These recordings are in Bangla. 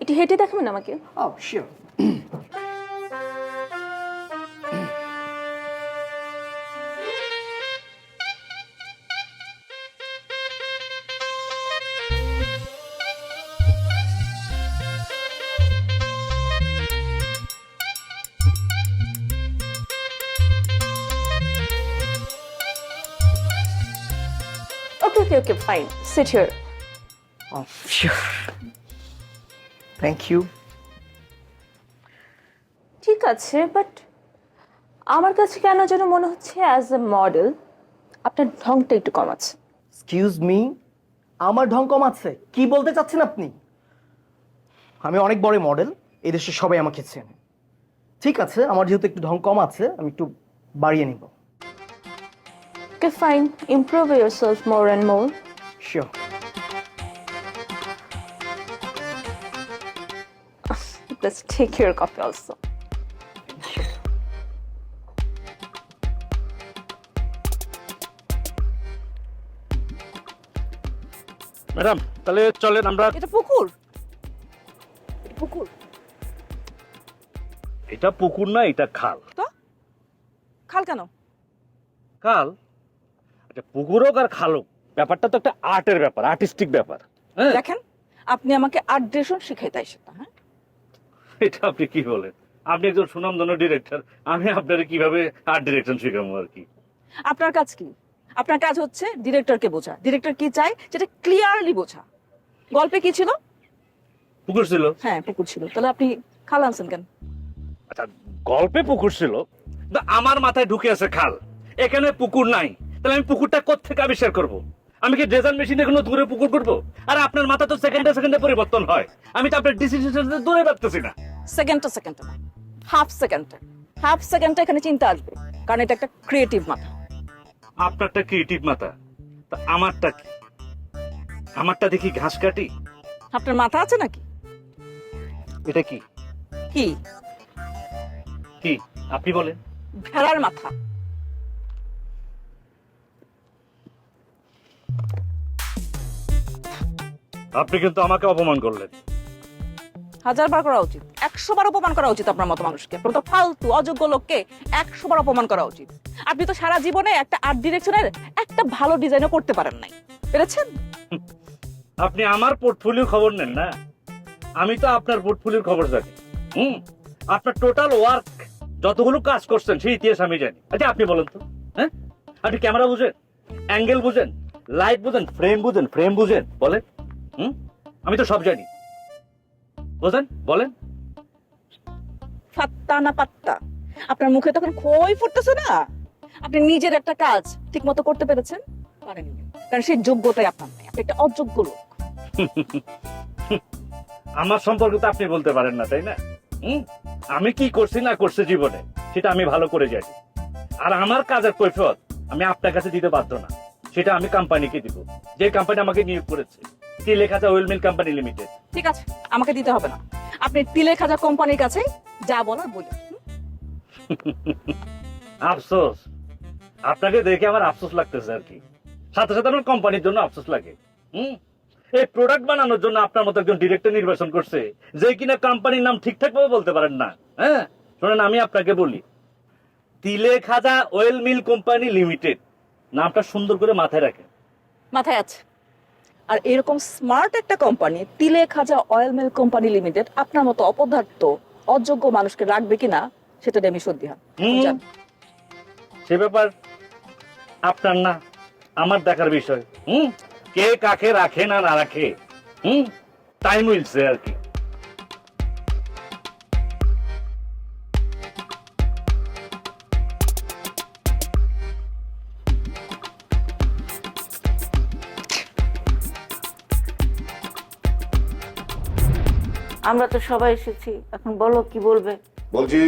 একটু হেঁটে দেখাবেন আমাকে Oh, sure. Okay okay fine sit here Oh, sure. Thank you ঠিক আছে বাট আমার কাছে কেন যেন মনে হচ্ছে অ্যাজ এ মডেল আপনার ঢংটা একটু কম আছে। এক্সকিউজ মি আমার ঢং কম আছে? কি বলতে চাচ্ছেন আপনি? আমি অনেক বড় মডেল এদেশে সবাই আমাকে চেনে। ঠিক আছে আমার যেহেতু একটু ঢং কম আছে আমি একটু বাড়িয়ে নিব। Okay fine improve your self more and more sure Let's take your coffee also. Madam তাহলে চলেন আমরা এটা পুকুর এটা পুকুর এটা পুকুর না এটা খাল তো খাল কেন খাল আচ্ছা পুকুর হোক আর খাল হোক ব্যাপারটা তো একটা আর্টের ব্যাপার আর্টিস্টিক ব্যাপার দেখেন আপনি আমাকে আর্ট ডিরেকশন শিখাইতে সেটা হ্যাঁ এটা আপনি কি বলেন? আপনি একজন সুনামধন্য ডিরেক্টর আমি আপনার কীভাবে আর্ট ডিরেকশন শেখাবো আর কি? আপনার কাজ কি? আপনার কাজ হচ্ছে ডিরেক্টরকে বোঝা। ডিরেক্টর কি চায়? সেটা ক্লিয়ারলি বোঝা। গল্পে কি ছিল? পুকুর ছিল। হ্যাঁ পুকুর ছিল। তাহলে আপনি খাল আনছেন কেন? আচ্ছা গল্পে পুকুর ছিল। আমার মাথায় ঢুকে আছে খাল। এখানে পুকুর নাই। তাহলে আমি পুকুরটা কোথেকে আবিষ্কার করব? আমি কি ড্রেজার মেশিনে কোনো দূরে পুকুর করব? আর আপনার মাথা তো সেকেন্ডে সেকেন্ডে পরিবর্তন হয়। আমি তো আপনার ডিসিশন দূরে পারতেছি না। সেকেন্ডটা সেকেন্ডটা না হাফ সেকেন্ডটা। হাফ সেকেন্ডটা এখানে চিন্তা আসবে কারণ এটা একটা ক্রিয়েটিভ মাথা। আপনারটা ক্রিয়েটিভ মাথা তা আমারটা কি? আমারটা দেখি ঘাস কাটি? আপনার মাথা আছে নাকি? এটা কি? কি? কি? আপনি বলেন। ভেড়ার মাথা। আপনি কিন্তু আমাকে অপমান করলেন। হাজার বার করা উচিত একশো বার অপমান করা উচিত আপনার মতো মানুষকে। প্রত ফালতু, অযোগ্য লোককে একশো বার অপমান করা উচিত। আপনি তো সারা জীবনে একটা আর্ট ডিরেকশনের একটা ভালো ডিজাইনও করতে পারেন নাই। পেরেছেন? আপনি আমার পোর্টফোলিও খবর নেন না। আমি তো আপনার পোর্টফোলিওর খবর জানি। হুম? আপনার টোটাল ওয়ার্ক যতগুলো কাজ করছেন, সেই ইতিহাস আমি জানি। আচ্ছা আপনি বলেন তো। হ্যাঁ? আপনি ক্যামেরা বুঝেন? অ্যাঙ্গেল বুঝেন? লাইট বুঝেন? ফ্রেম বুঝেন? ফ্রেম বুঝেন? বলেন। হুম? আমি তো সব জানি। বুঝেন বলেন। ফাত্তা না পাত্তা? আপনার মুখে তখন খই ফুটতেছে না। আপনি নিজের একটা কাজ ঠিক মতো করতে পেরেছেন? পারেননি। কারণ সেই যোগ্যতাই আপনার নেই। আপনি একটা অযোগ্য লোক। আমার সম্পর্কে তো আপনি বলতে পারেন না তাই না? আমি কি করছি না করছি জীবনে সেটা আমি ভালো করে জানি। আর আমার কাজের কৈফত আমি আপনার কাছে দিতে বাধ্য না। সেটা আমি কোম্পানিকে দিব। যে কোম্পানি আমাকে নিয়োগ করেছে কি লেখা আছে ওয়েল মিল কোম্পানি লিমিটেড ঠিক আছে আমাকে দিতে হবে না। আপনি তিলে খাজা কোম্পানির কাছে যা বলার বলুন। আফসোস। আপনাকে দেখে আমার আফসোস লাগতেছে আর কি। সাথে সাথে আমার কোম্পানির জন্য আফসোস লাগে। হুম? এই প্রোডাক্ট বানানোর জন্য আপনার মতো একজন ডিরেক্টর নির্বাচন করছে যে কিনা কোম্পানির নাম ঠিকঠাক ভাবে বলতে পারেন না। হ্যাঁ? শোনেন আমি আপনাকে বলি। Tile Khaja oil mill company limited নামটা সুন্দর করে মাথায় রাখেন। মাথায় আছে। আর এরকম স্মার্ট একটা company Tile Khaja oil mill company limited আপনার মতো অপদার্থ অযোগ্য মানুষকে রাখবে কিনা সেটা আমি সত্যি হ্যাঁ হুম। সে ব্যাপার আপনার না আমার দেখার বিষয়। হুম? কে কাকে রাখে না না রাখে? হুম? টাইম উইলছে আর কি। আমরা তো সবাই এসেছি। এখন বলো কি বলবে? বলছি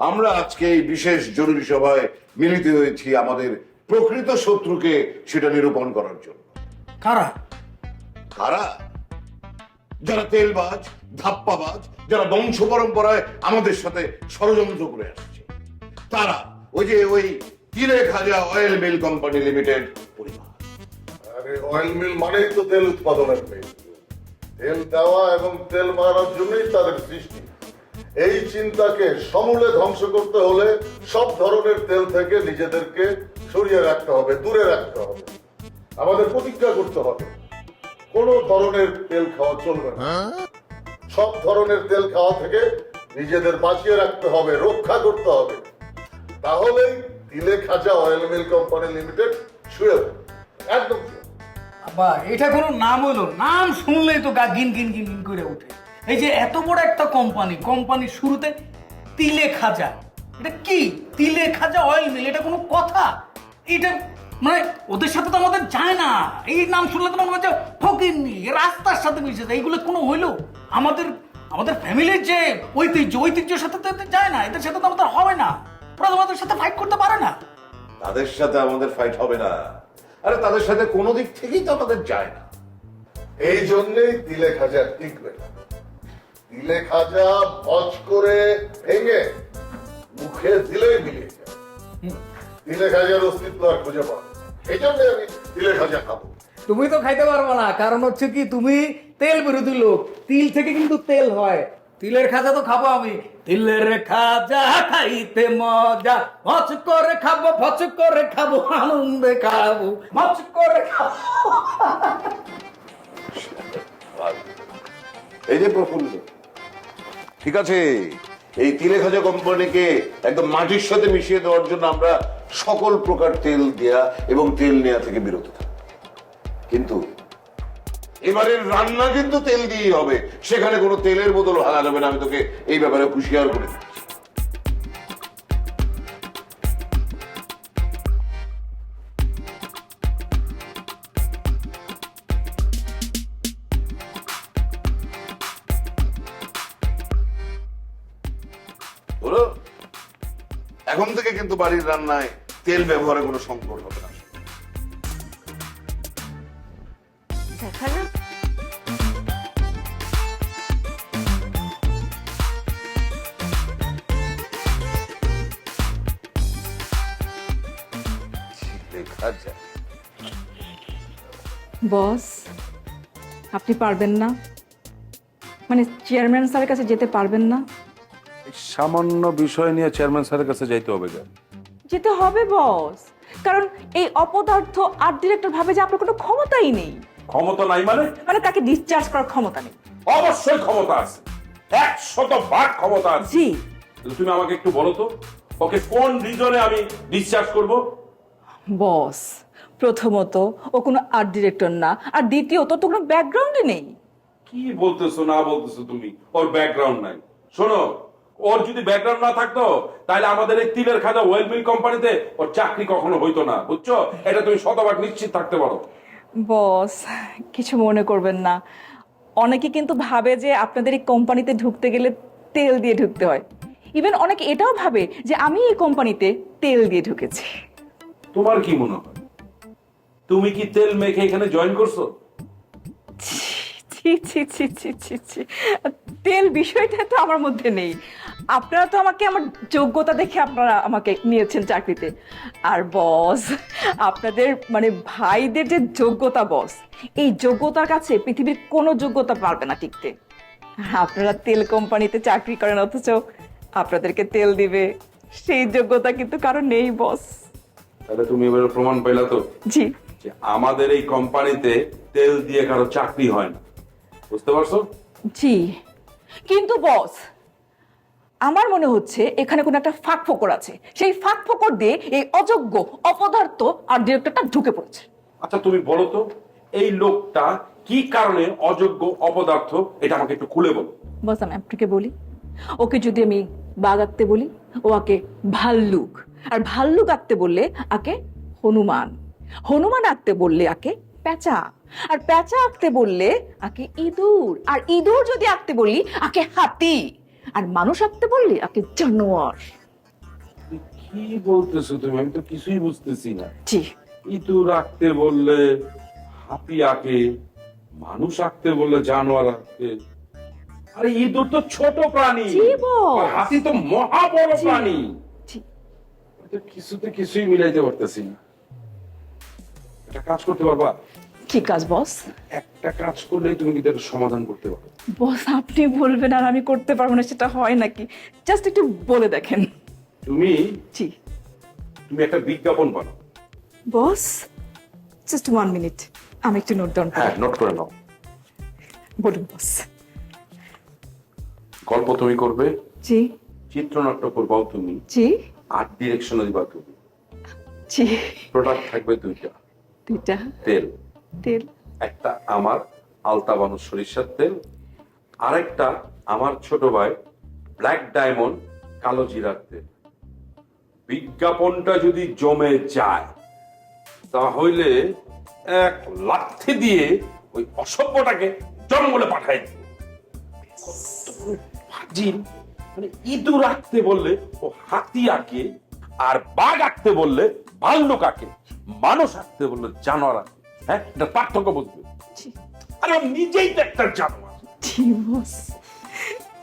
আমরা আজকে এই বিশেষ জরুরি সভায় মিলিত হয়েছি আমাদের প্রকৃত শত্রুকে সেটা নিরূপণ করার জন্য। কারা? কারা? যারা তেলবাজ ধাপ্পাবাজ যারা বংশ পরম্পরায় আমাদের সাথে ষড়যন্ত্র করে আসছে তারা ওই যে ওই Tile Khaja oil mill company limited পরিবার। আরে অয়েল মিল মানেই তো তেল উৎপাদনের মিল তেল দেওয়া এবং তেল মারার জন্যই তাদের সৃষ্টি এই চিন্তাকে সমূলে ধ্বংস করতে হলে সব ধরনের তেল থেকে নিজেদেরকে সরিয়ে রাখতে হবে, দূরে রাখতে হবে আমাদের প্রতিজ্ঞা করতে হবে, কোনো ধরনের তেল খাওয়া চলবে না সব ধরনের তেল খাওয়া থেকে নিজেদের বাঁচিয়ে রাখতে হবে, রক্ষা করতে হবে তাহলেই Tile Khaja oil mill company limited শুয়ে। একদম। বা এটা কোনো নাম হলো? নাম শুনলেই তো গা গিন গিন গিন গিন করে ওঠে। এই যে এত বড় একটা কোম্পানি কোম্পানির শুরুতে তিলে খাজা। এটা কি? তিলে খাজা অয়েল মিল এটা কোনো কথা? এটা মানে ওদের সাথে তো আমাদের যায় না। এই নাম শুনলে তো মনে হচ্ছে ফকিরনি রাস্তার সাথে মিশে যায়। এইগুলো কোনো হইল? আমাদের আমাদের ফ্যামিলির যে ঐতিহ্য, ঐতিহ্যের সাথে তো যায় না। এদের সাথে তো আমাদের হবে না। ওরা তো আমাদের সাথে ফাইট করতে পারে না। তাদের সাথে আমাদের ফাইট হবে না। আরে তাদের সাথে কোনো দিক থেকেই তো আমাদের যায় না। এই জন্যই দিলে খাজা টিকবে। না দিলে খাজা মজ করে ভেঙে মুখে দিলেই মিলিয়ে যায়। দিলে খাজার অস্তিত্ব আর খুঁজে পাবে এই জন্য আমি দিলে খাজা খাব। তুমি তো খাইতে পারবে না কারণ হচ্ছে কি তুমি তেল বিরোধী লোক। তিল থেকে কিন্তু তেল হয়। তিলের খাজা তো খাব আমি। তিলের খাজা খাইতে মজা, মচ করে খাব ফচ করে খাব, আনন্দে খাব, মচ করে খাব। এই যে প্রফুল্ল, ঠিক আছে? এই তিলে খাজা কোম্পানিকে একদম মাটির সাথে মিশিয়ে দেওয়ার জন্য আমরা সকল প্রকার তেল দেয়া এবং তেল নেওয়া থেকে বিরত থাকব কিন্তু এবারের রান্না কিন্তু তেল দিয়েই হবে। সেখানে কোনো তেলের বোতল হারা যাবে না। আমি তোকে এই ব্যাপারে হুঁশিয়ার করে এখন থেকে কিন্তু বাড়ির রান্নায় তেল ব্যবহারে কোনো সংকট হবে না। বস আপনি পারবেন না। মানে চেয়ারম্যান স্যারের কাছে যেতে পারবেন না। সামান্য বিষয় নিয়ে চেয়ারম্যান স্যারের কাছে যাইতে হবে কেন? যেতে হবে বস। কারণ এই অপদার্থ আর্ট ডিরেক্টর ভাবে যে আপনার কোনো ক্ষমতাই নেই। ক্ষমতা নাই মানে? মানে তাকে ডিসচার্জ করার ক্ষমতা নেই। অবশ্যই ক্ষমতা আছে। একশত ভাগ ক্ষমতা আছে। জি। কিন্তু তুমি আমাকে একটু বলো তো ওকে কোন রিজনে আমি ডিসচার্জ করব? বস প্রথমত ও কোনো আর্ট ডিরেক্টর না। আর দ্বিতীয়ত তো কোনো ব্যাকগ্রাউন্ডে নেই। কি বলতেছো না বলতেছো তুমি? ওর ব্যাকগ্রাউন্ড নাই। শোনো ওর যদি ব্যাকগ্রাউন্ড না থাকতো তাহলে আমাদের এই তিলের খাজা ওয়েল মিল কোম্পানিতে ওর চাকরি কখনো হইতো না বুঝছ? এটা তুমি শতভাগ নিশ্চিত থাকতে পারো। বস কিছু মনে করবেন না। অনেকে কিন্তু ভাবে যে আপনাদের এই কোম্পানিতে ঢুকতে গেলে তেল দিয়ে ঢুকতে হয়। ইভেন অনেকে এটাও ভাবে যে আমি এই কোম্পানিতে তেল দিয়ে ঢুকেছি। তোমার কি মনে হয়? তুমি কি তেল মেখে এখানে জয়েন করছ? ছি ছি ছি ছি ছি ছি। তেল বিষয়টা তো আমার মধ্যে নেই। আপনারা তো আমাকে আমার যোগ্যতা দেখে আপনারা আমাকে নিয়েছেন চাকরিতে। আর বস আপনাদের মানে ভাইদের যে যোগ্যতা বস এই যোগ্যতার কাছে পৃথিবীর কোনো যোগ্যতা পারবে না টিকতে। আপনারা তেল কোম্পানিতে চাকরি করেন অথচ আপনাদেরকে তেল দিবে। সেই যোগ্যতা কিন্তু কারও নেই বস তাহলে তুমি এবার প্রমাণ পাইলা তো? জি। যে আমাদের এই কোম্পানিতে তেল দিয়ে কারও চাকরি হয় না। বুঝতে পারছ? জি। কিন্তু বস আমার মনে হচ্ছে এখানে কোনো একটা ফাঁক ফোকর আছে। সেই ফাঁক ফোকর দিয়ে এই অযোগ্য অপদার্থ আর ডিরেক্টরটা ঢুকে পড়েছে। আচ্ছা তুমি বলো তো এই লোকটা কি কারণে অযোগ্য অপদার্থ? এটা আমাকে একটু খুলে বলো। বস আমি আপনাকে বলি ওকে যদি আমি বাঘ আঁকতে বলি ও আঁকে ভাল্লুক। আর ভাল্লুক আঁকতে বললে আঁকে হনুমান। হনুমান আঁকতে বললে আঁকে প্যাঁচা। আর প্যাঁচা আঁকতে বললে আঁকে ইঁদুর। আর ইঁদুর যদি আঁকতে বললি আঁকে হাতি। আর মানুষ আঁকতে বললি আঁকে জানোয়ার। কি বলতেছো তুমি? আমি তো কিছুই বুঝতেছি না। জি। ইঁদুর আঁকতে বললে হাতি আঁকে মানুষ আঁকতে বললে জানোয়ার আঁকে। আরে ইঁদুর তো ছোট প্রাণী। হাতি তো মহা বড় প্রাণী। কিছুতে কিছুই মিলাইতে পারতেছি না। একটা কাজ করতে পারবা? কি কাজ বস? একটা কাজ করলেই তুমি কিন্তু একটা সমাধান করতে পারো। বস আপনি বলবেন আর আমি করতে পারব না সেটা হয় নাকি? জাস্ট একটু বলে দেখেন। তুমি জি। তুমি একটা বিজ্ঞাপন বানাও। বস জাস্ট ওয়ান মিনিট আমি একটু নোট ডাউন হ্যাঁ নোট করে নাও। বলুন বস। গল্প তুমি করবে জি। চিত্রনাট্য করবাও তুমি জি। আর্ট ডিরেকশনও দিবা তুমি। জি। প্রোডাক্ট থাকবে দুইটা। দুইটা। তেল। তেল। একটা আমার আলতাবানু সরিষার তেল আরেকটা আমার ছোট ভাই ব্ল্যাক ডায়মন্ড কালো জিরার তেল। বিজ্ঞাপনটা যদি জমে যায় তাহলে এক লাথি দিয়ে ওই অসভ্যটাকে জঙ্গলে পাঠাই দিব। ফাজিল মানে ইঁদুর আঁকতে বললে ও হাতি আঁকে আর বাঘ আঁকতে বললে ভাল্লুক আঁকে মানুষ আসতে বলল জানোয়ার আসতে হ্যাঁ এটা পার্থক্য বুঝবে। আরে ও নিজেই তো একটা জানোয়ার। জি বস।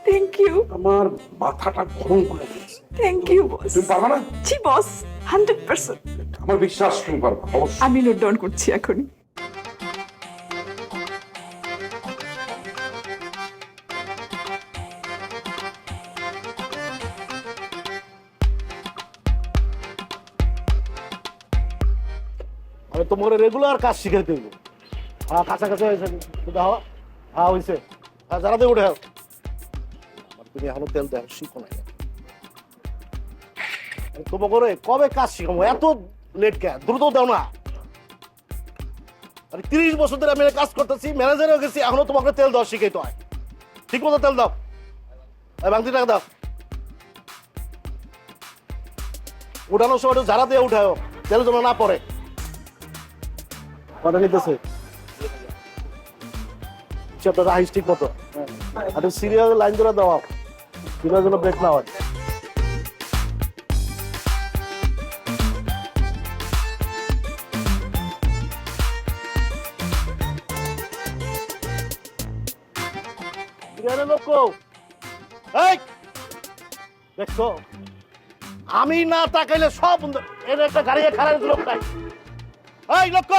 থ্যাংক ইউ আমার মাথাটা গরম করে দিয়েছে। Thank you boss. তুমি পারবা না? জি বস। হান্ড্রেড পার্সেন্ট আমার বিশ্বাস তুমি পারবা অবশ্যই। আমি নোট ডাউন করছি এখনই। আমি তোমার রেগুলার কাজ শিখে দেব। হ্যাঁ কাছাকাছি হয়েছে। দাও। হ্যাঁ হয়েছে হ্যাঁ যারা দিয়ে উঠে তুমি এখনও তেল দেও শিখো না করে কবে কাজ শিখাবো? এত লেট কে দ্রুত দাও না। আরে, তিরিশ বছর ধরে আমি কাজ করতেছি ম্যানেজার হয়ে গেছি, এখনও তোমাকে তেল দেওয়া শিখাইতে হয়। ঠিক মতো তেল দাও। বাংতি টাকা দাও। উঠানোর সময় ঝাড়া দিয়ে উঠাও তেল যেন না পড়ে। কটা ঠিক মতো। আর সিরিয়াল লাইন ধরে সিরিয়াল ব্রেক না হয়। আমি না তাকাইলে সব এর একটা গাড়ি খারাপ লোক নাই। লোক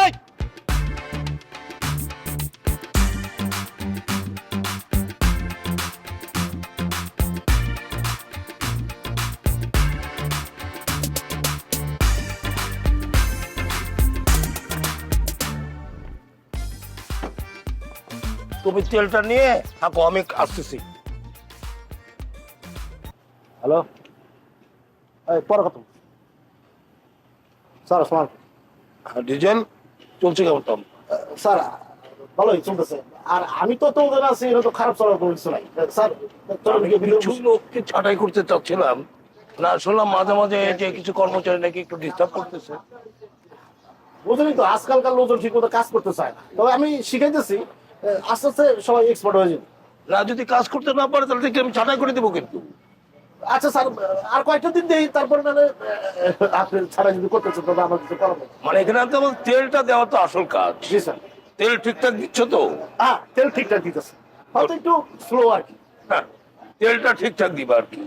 তুমি তেলটা নিয়ে থাকো আমি আসতেছি। হ্যালো? পরে কত স্যার আসসালাম ডিজেল? চলছে কেমন টম স্যার ভালোই চলতেছে। আর আমি তো তো ওদের আছি এটা তো খারাপ চলার কোনো কিছু নাই। স্যার কিছু লোককে ছাঁটাই করতে চাচ্ছিলাম। না শুনলাম মাঝে মাঝে যে কিছু কর্মচারী নাকি একটু ডিস্টার্ব করতেছে। বুঝলি তো আজকালকার লোকজন ঠিক মতো কাজ করতে চায় না। তবে আমি শিখাইতেছি আস্তে আস্তে সবাই এক্সপার্ট হয়ে যাবে। না যদি কাজ করতে না পারে তাহলে আমি ছাঁটাই করে দেবো কিন্তু। আচ্ছা স্যার আর কয়েকটা দিন দেই? তারপরে নাহলে আপনি ছাড়া যদি করতেছেন তবে আমার কিছু করার মানে এখানে তো আমার তেলটা দেওয়া তো আসল কাজ। জি স্যার। তেল ঠিকঠাক দিচ্ছ তো? হ্যাঁ তেল ঠিকঠাক দিতেছে। হয়তো একটু স্লো আর কি। হ্যাঁ তেলটা ঠিকঠাক দিবা আর কি।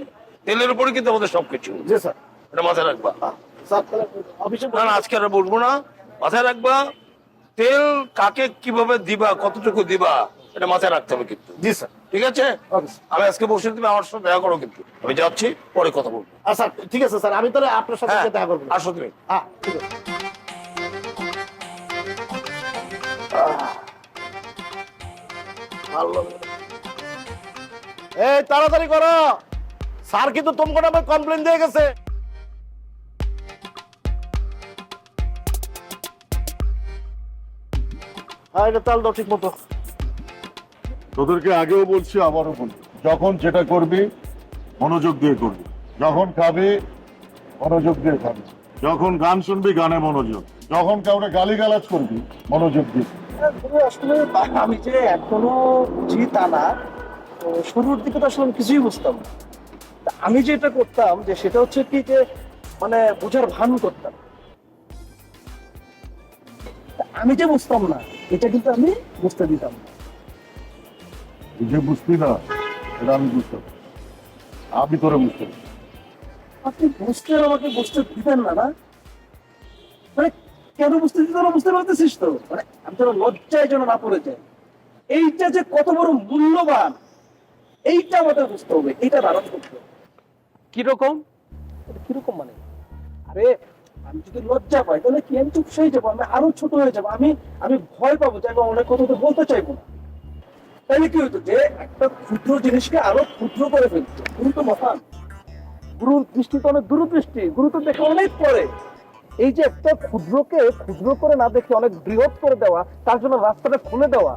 তেলের উপরে কিন্তু আমাদের সবকিছু। জি স্যার। এটা মাথায় রাখবা। স্যার তাহলে অফিসে না আজকে আর বলব না। মাথায় রাখবা তেল কাকে কীভাবে দিবা কতটুকু দিবা এটা মাথায় রাখতে হবে কিন্তু। জি স্যার। ঠিক আছে? আমি আজকে বসে তুমি আমার সাথে দেখা করো কিন্তু। আমি যাচ্ছি পরে কথা বলব। আচ্ছা ঠিক আছে স্যার। আমি তাহলে আপনার সাথে হ্যাঁ, দেখা করব। আসো তুমি। হ্যাঁ, এই তাড়াতাড়ি করো। স্যার কিন্তু তোমাকে কমপ্লেন দিয়ে গেছে। এটা তাল দাও ঠিক মতো। তোদেরকে আগেও বলছি আবারও বলছি যখন যেটা করবি মনোযোগ দিয়ে করবি। যখন খাবি মনোযোগ দিয়ে খাবি। যখন গান শুনবি গানে মনোযোগ। যখন কাউরে গালি গালাজ করবি মনোযোগ দিয়ে আসলে আমি যে এখনও বুঝি তা না শুরুর দিকে তো আসলে কিছুই বুঝতাম না। তা আমি যেটা করতাম যে সেটা হচ্ছে কি যে মানে বোঝার ভান করতাম। আমি যে বুঝতাম না এটা কিন্তু আমি বুঝতে দিতাম। না। যে বুঝতি না এটা আমি বুঝতাম তোরে বুঝতে আপনি বুঝতে আমাকে বুঝতে দিতেন না না? মানে কেন বুঝতে দিত না বুঝতে পারতেছিস তো? মানে আমি তো লজ্জায় যেন না পড়ে যাই। এইটা যে কত বড় মূল্যবান এইটা আমাদের বুঝতে হবে এইটা ধারণ করতে হবে। কীরকম? কীরকম মানে? আরে আমি যদি লজ্জা পাই, তাহলে কি? আমি যাব, আমি আরও ছোট হয়ে যাব, আমি আমি ভয় পাবো যে আমি অনেক কথা তো বলতে চাইব না। তাহলে কি যে, একটা ক্ষুদ্র জিনিসকে আরও ক্ষুদ্র করে ফেলতো। গুরু তো মহান। গুরুর দৃষ্টি তো অনেক দূরদৃষ্টি গুরু তো দেখে অনেক পরে। এই যে একটা ক্ষুদ্রকে ক্ষুদ্র করে না দেখে অনেক বৃহৎ করে দেওয়া, তার জন্য রাস্তাটা খুলে দেওয়া,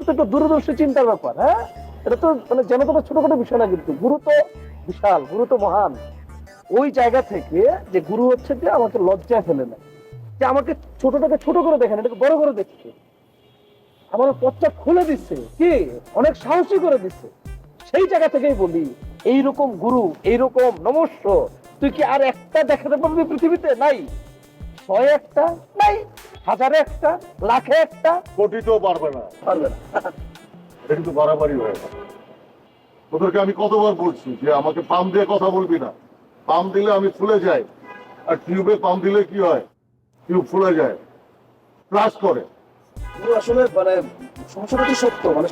এটা একটা দূরদর্শী চিন্তার ব্যাপার হ্যাঁ? এটা তো মানে যেন তো ছোটখাটো বিষয় না কিন্তু গুরু তো বিশাল গুরু তো মহান। ওই জায়গা থেকে যে গুরু হচ্ছে যে আমাকে লজ্জায় ফেলে না যে আমাকে ছোটটাকে ছোট করে দেখেন এটাকে বড় করে দেখছে। আমার পথটা খুলে দিচ্ছে। কি? অনেক সাহসী করে দিচ্ছে। সেই জায়গা থেকেই বলি এইরকম গুরু এইরকম নমস্য তুই কি আর একটা দেখাতে পারবি পৃথিবীতে? নাই। ছয় একটা নাই। হাজারে একটা লাখে একটা। কোটিতেও পারবে না। পারবে না। এটা কিন্তু বাড়াবাড়ি হয়ে গেল। তোদেরকে আমি কতবার বলছি যে আমাকে পাম দিয়ে কথা বলবি না। পাম দিলে আমি ফুলে যাই আর টিউবে পাম দিলে কি হয়? টিউব ফুলে যায়। ফ্লাশ করে। আসলে মানে সমস্যাটা তো সত্য মানে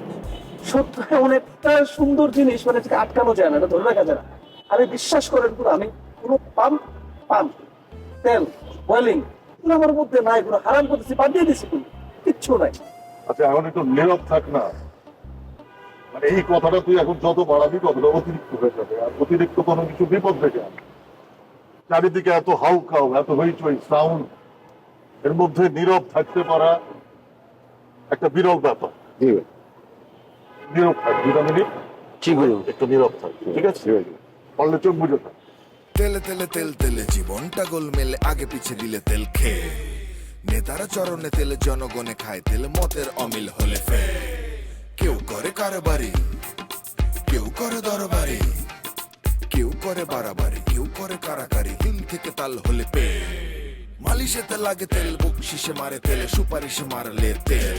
সত্য অনেকটা সুন্দর জিনিস মানে আটকানো যায় না এটা ধরে রাখা যায় না। আরে বিশ্বাস করেন পুরো আমি কোনো পাম্প পাম্প তেল বয়েলিং পুরো আমার মধ্যে নাই পুরো হারাম করতেছি বাদ দিয়ে দিছি কিচ্ছু নাই। আচ্ছা এখন একটু নীরব থাক না। মানে এই কথাটা তুই এখন যত বাড়াবি ততটা অতিরিক্ত হয়ে যাবে। আর অতিরিক্ত কোনো কিছু বিপদ থেকে চারিদিকে এত হাউ খাও এত হইচই সাউন্ড এর মধ্যে নীরব থাকতে পারা একটা বিরল ব্যাপার। নীরব থাক দুটা মিনিট। ঠিক একটু নীরব থাক ঠিক আছে? পারলে চোখ বুঝে থাক। তেলে তেলে তেল তেলে জীবনটা গোলমেলে আগে পিছে দিলে তেল খেয়ে। নেতারা চরণে তেলে জনগণে খায় তেল মতের অমিল হলে ফে কেউ করে কারবারি, কেউ করে দরবারি, কেউ করে বাড়াবাড়ি, কেউ করে কারাকারি। হিম থেকে তাল হলে পে। মালিশেতে লাগে তেল বকশিসে মারে তেলে, সুপারিশে মারলে তেল।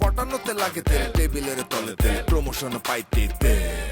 পটানোতে লাগে তেল, টেবিলের তলে তেল, প্রমোশন পাইতে তেল।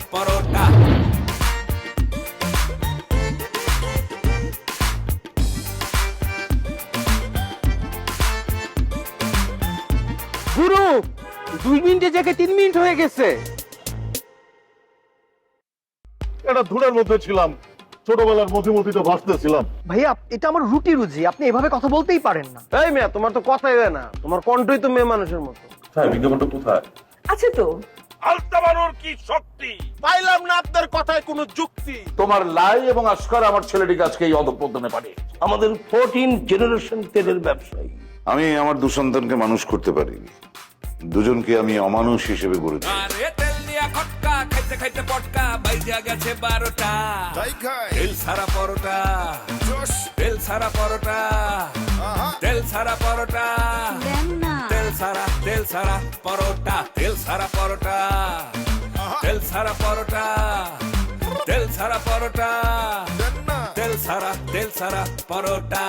দুই জায়গায় তিন মিনিট হয়ে গেছে। ধুলার মধ্যে ছিলাম। ছোটবেলার মধ্যে ভাসতেছিলাম। ভাইয়া এটা আমার রুটি রুজি আপনি এভাবে কথা বলতেই পারেন না। এই মেয়ে তোমার তো কথাই দেয় না। তোমার কণ্ঠই তো মেয়ে মানুষের মতো। হ্যাঁ বিজ্ঞাপনটা কোথায়? আছে তো। আলতাবানোর কি শক্তি? পাইলাম না আপনার কথায় কোনো যুক্তি। তোমার লাই এবং আস্কার আমার ছেলেটিকে আজকে এই অধপতনে পাঠিয়ে আমাদের ফোরটিন জেনারেশন তেলের ব্যবসায়ী। আমি আমার দুসন্তানকে মানুষ করতে পারিনি। দুজনকে আমি অমানুষ হিসেবে গড়ে তুলেছি। আরে তেল দিয়া খক্কা খাইতে খাইতে পটকা বাইজা গেছে বারোটা। তেল সারা পরোটা। তেল সারা পরোটা। তেল সারা পরোটা। তেল সারা তেল সারা পরোটা। তেল সারা পরোটা। তেল সারা পরোটা। তেল সারা পরোটা। তেল সারা তেল সারা পরোটা।